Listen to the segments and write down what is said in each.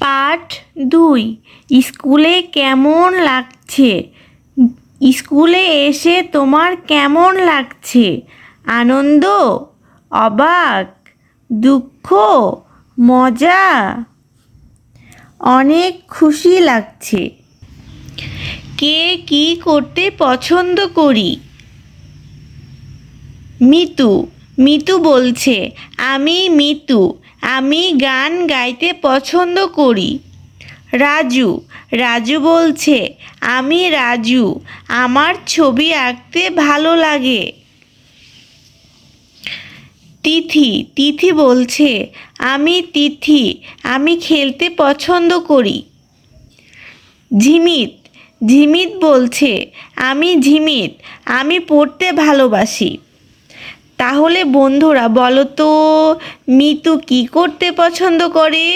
পাঠ দুই। স্কুলে কেমন লাগছে? স্কুলে এসে তোমার কেমন লাগছে? আনন্দ? অবাক? দুঃখ? মজা? অনেক খুশি লাগছে। কে কি করতে পছন্দ করি? মিতু। মিতু বলছে, আমি মিতু। আমি গান গাইতে পছন্দ করি। রাজু রাজু বলছে, আমি রাজু, আমার ছবি আঁকতে ভালো লাগে। তিথি তিথি বলছে, আমি তিথি, আমি খেলতে পছন্দ করি। ঝিমিত ঝিমিত বলছে, আমি ঝিমিত, আমি পড়তে ভালোবাসি। তাহলে বন্ধুরা বলো তো, মিতু কি করতে পছন্দ করে?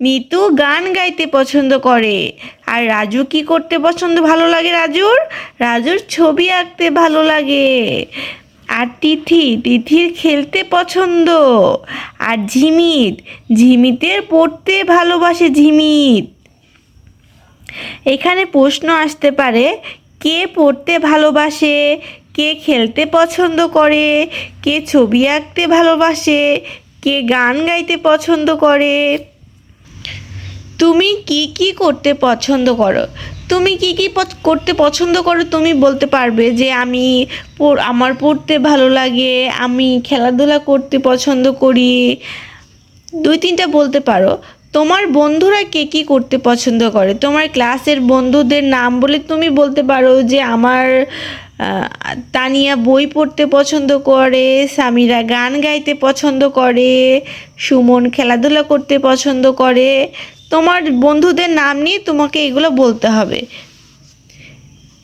মিতু গান গাইতে পছন্দ করে। আর রাজু কি করতে পছন্দ ভালো লাগে রাজুর? রাজুর ছবি আঁকতে ভালো লাগে। আর তিথি, তিথির খেলতে পছন্দ। আর ঝিমিত, ঝিমিতের পড়তে ভালোবাসে ঝিমিত। এখানে প্রশ্ন আসতে পারে, কে পড়তে ভালোবাসে? কে খেলতে পছন্দ করে, কে ছবি আঁকতে ভালোবাসে, কে গান গাইতে পছন্দ করে। তুমি কি কি করতে পছন্দ করো? তুমি কি কি করতে পছন্দ করো তুমি বলতে পারবে যে আমি আমার পড়তে ভালো লাগে, আমি খেলাধুলা করতে পছন্দ করি। দুই তিনটা বলতে পারো। তোমার বন্ধুরা কে কি করতে পছন্দ করে? তোমার ক্লাসের বন্ধুদের নাম বলে তুমি বলতে পারো যে আমার তানিয়া বই পড়তে পছন্দ করে, সামিরা গান গাইতে পছন্দ করে, সুমন খেলাধুলা করতে পছন্দ করে। তোমার বন্ধুদের নাম নিয়ে তোমাকে এগুলো বলতে হবে।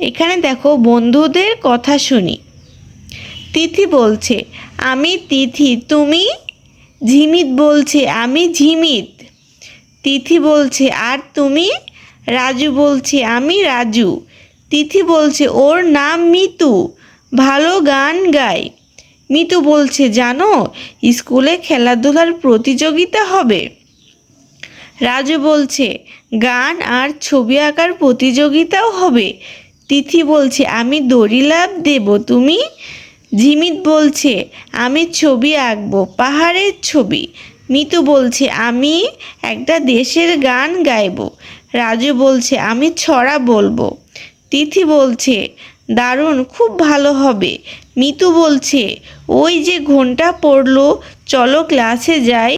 এখানে দেখো, বন্ধুদের কথা শুনি। তিথি বলছে, আমি তিথি, তুমি? ঝিমিত বলছে, আমি ঝিমিত। তিথি বলছে, আর তুমি? রাজু বলছে, আমি রাজু। তিথি বলছে, ওর নাম মিতু। ভালো গান গায়। মিতু বলছে, জানো, স্কুলে খেলাধুলার প্রতিযোগিতা হবে। রাজু বলছে, গান আর ছবি আঁকার প্রতিযোগিতাও হবে। তিথি বলছে, আমি দড়ি লাভ দেব, তুমি? ঝিমিত বলছে, আমি ছবি আঁকবো, পাহাড়ের ছবি। মিতু বলছে, আমি একটা দেশের গান গাইবো। রাজু বলছে, আমি ছড়া বলব। তিথি বলছে, দারুণ, খুব ভালো হবে। মিতু বলছে, ওই যে ঘণ্টা পড়ল, চলো ক্লাসে যাই।